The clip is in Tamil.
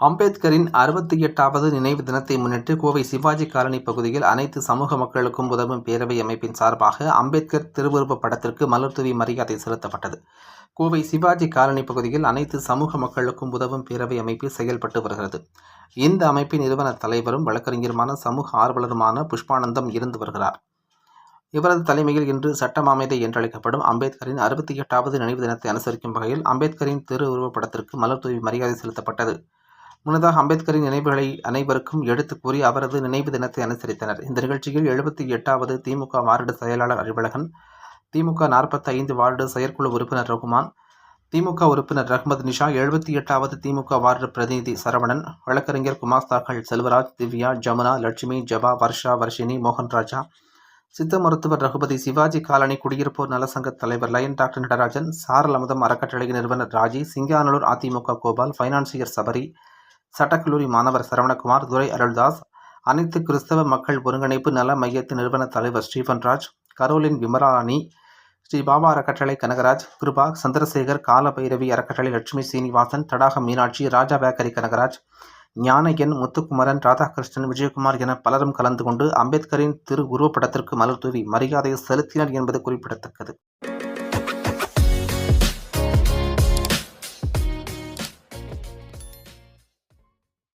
அம்பேத்கரின் அறுபத்தி எட்டாவது நினைவு தினத்தை முன்னிட்டு கோவை சிவாஜி காலனி பகுதியில் அனைத்து சமூக மக்களுக்கும் உதவும் பேரவை அமைப்பின் சார்பாக அம்பேத்கர் திருவுருவப் படத்திற்கு மலர்தூவி மரியாதை செலுத்தப்பட்டது. கோவை சிவாஜி காலனி பகுதியில் அனைத்து சமூக மக்களுக்கும் உதவும் பேரவை அமைப்பு செயல்பட்டு வருகிறது. இந்த அமைப்பின் நிறுவன தலைவரும் வழக்கறிஞருமான சமூக ஆர்வலருமான புஷ்பானந்தம் இருந்து வருகிறார். இவரது தலைமையில் இன்று சட்டமாமேதை என்றழைக்கப்படும் அம்பேத்கரின் அறுபத்தி எட்டாவது நினைவு தினத்தை அனுசரிக்கும் வகையில் அம்பேத்கரின் திருவுருவப் படத்திற்கு மலர்தூவி மரியாதை செலுத்தப்பட்டது. முன்னதாக அம்பேத்கரின் நினைவுகளை அனைவருக்கும் எடுத்துக் கூறி அவரது நினைவு தினத்தை அனுசரித்தனர். இந்த நிகழ்ச்சியில் எழுபத்தி எட்டாவது திமுக வார்டு செயலாளர் அறிவழகன் திமுக நாற்பத்தி ஐந்து வார்டு செயற்குழு உறுப்பினர் ரகுமான் திமுக உறுப்பினர் ரஹ்மத் நிஷா எழுபத்தி எட்டாவது திமுக வார்டு பிரதிநிதி சரவணன் வழக்கறிஞர் குமாஸ்தாக்கள் செல்வராஜ் திவ்யா ஜமுனா லட்சுமி ஜபா வர்ஷா வர்ஷினி மோகன் ராஜா சித்த மருத்துவர் ரகுபதி சிவாஜி காலனி குடியிருப்போர் நலசங்க தலைவர் லயன் டாக்டர் நடராஜன் சாரல் அமுதம் அறக்கட்டளை நிறுவனர் ராஜி சிங்கானலூர் அதிமுக கோபால் ஃபைனான்சியர் சபரி சட்டக்கல்லூரி மாணவர் சரவணகுமார் துரை அருள்தாஸ் அனைத்து கிறிஸ்தவ மக்கள் ஒருங்கிணைப்பு நல மையத்தின் நிறுவன தலைவர் ஸ்டீபன் ராஜ் கரோலின் விமராணி ஸ்ரீ பாபா அறக்கட்டளை கனகராஜ் கிருபா சந்திரசேகர் காலபைரவி அறக்கட்டளை லட்சுமி சீனிவாசன் தடாகம் மீனாட்சி ராஜா பேக்கரி கனகராஜ் ஞானயன் முத்துக்குமரன் ராதாகிருஷ்ணன் விஜயகுமார் என பலரும் கலந்து கொண்டு அம்பேத்கரின் திரு உருவப்படத்திற்கு மலர் தூவி மரியாதையை செலுத்தினர் என்பது குறிப்பிடத்தக்கது.